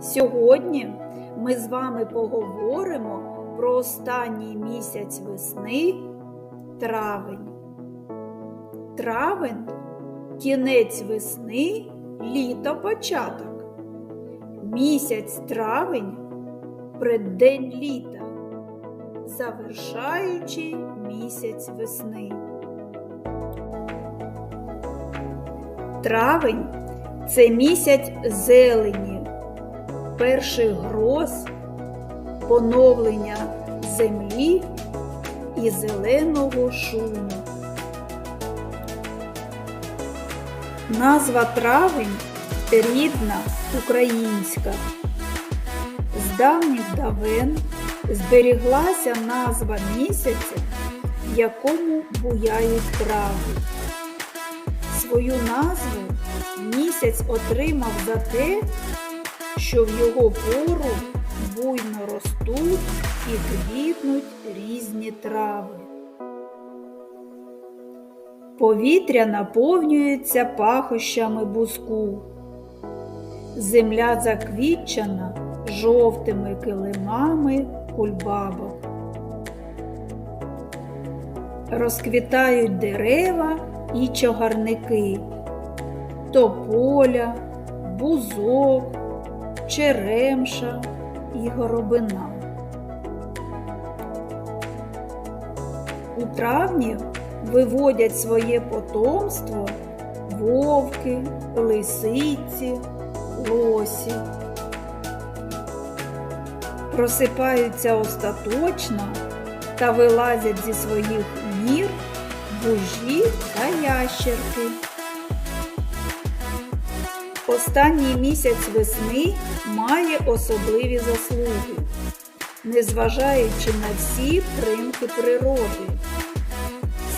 Сьогодні ми з вами поговоримо про останній місяць весни травень. Травень кінець весни, літо початок. Місяць травень преддень літа, завершаючи місяць весни. Травень це місяць зелені, перших гроз, поновлення землі і зеленого шуму. Назва травень рідна українська. З давніх давен зберіглася назва місяця, якому буяють трави. Свою назву місяць отримав за те, що в його пору буйно ростуть і квітнуть різні трави. Повітря наповнюється пахощами буску. Земля заквітчена жовтими килимами кульбабок. Розквітають дерева і чагарники, тополя, бузок, черемша і горобина. У травні виводять своє потомство вовки, лисиці, лосі. Просипаються остаточно та вилазять зі своїх нір бужі та ящерки. Останній місяць весни має особливі заслуги, незважаючи на всі примки природи.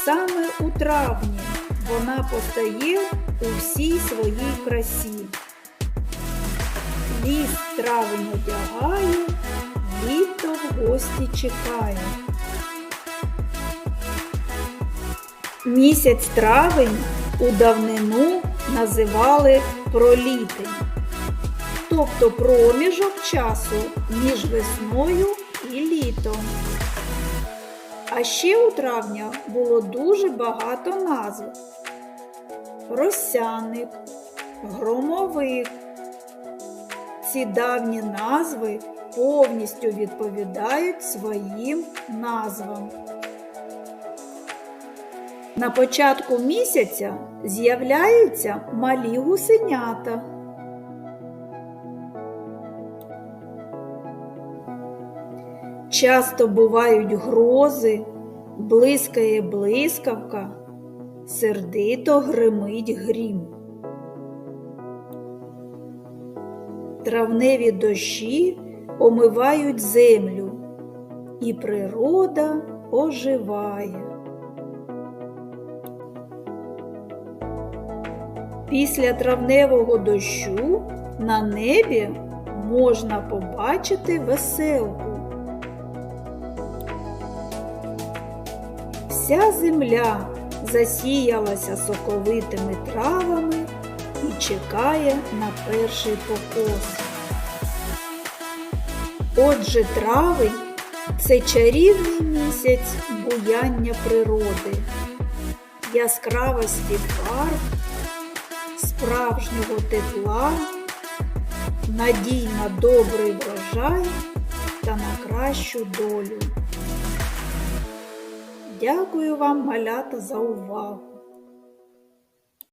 Саме у травні вона постає у всій своїй красі. Ліс травень одягає, літо в гості чекає. Місяць травень у давнину називали пролітень, тобто проміжок часу між весною і літом. А ще у травня було дуже багато назв: Росяник, громовик. Ці давні назви повністю відповідають своїм назвам. На початку місяця з'являються малі гусенята. Часто бувають грози, блискає блискавка, сердито гримить грім. Травневі дощі омивають землю, і природа оживає. Після травневого дощу на небі можна побачити веселку. Вся земля засіялася соковитими травами і чекає на перший покос. Отже, травень це чарівний місяць буяння природи, яскравості фарб, справжнього тепла, надій на добрий врожай та на кращу долю. Дякую вам, малята, за увагу!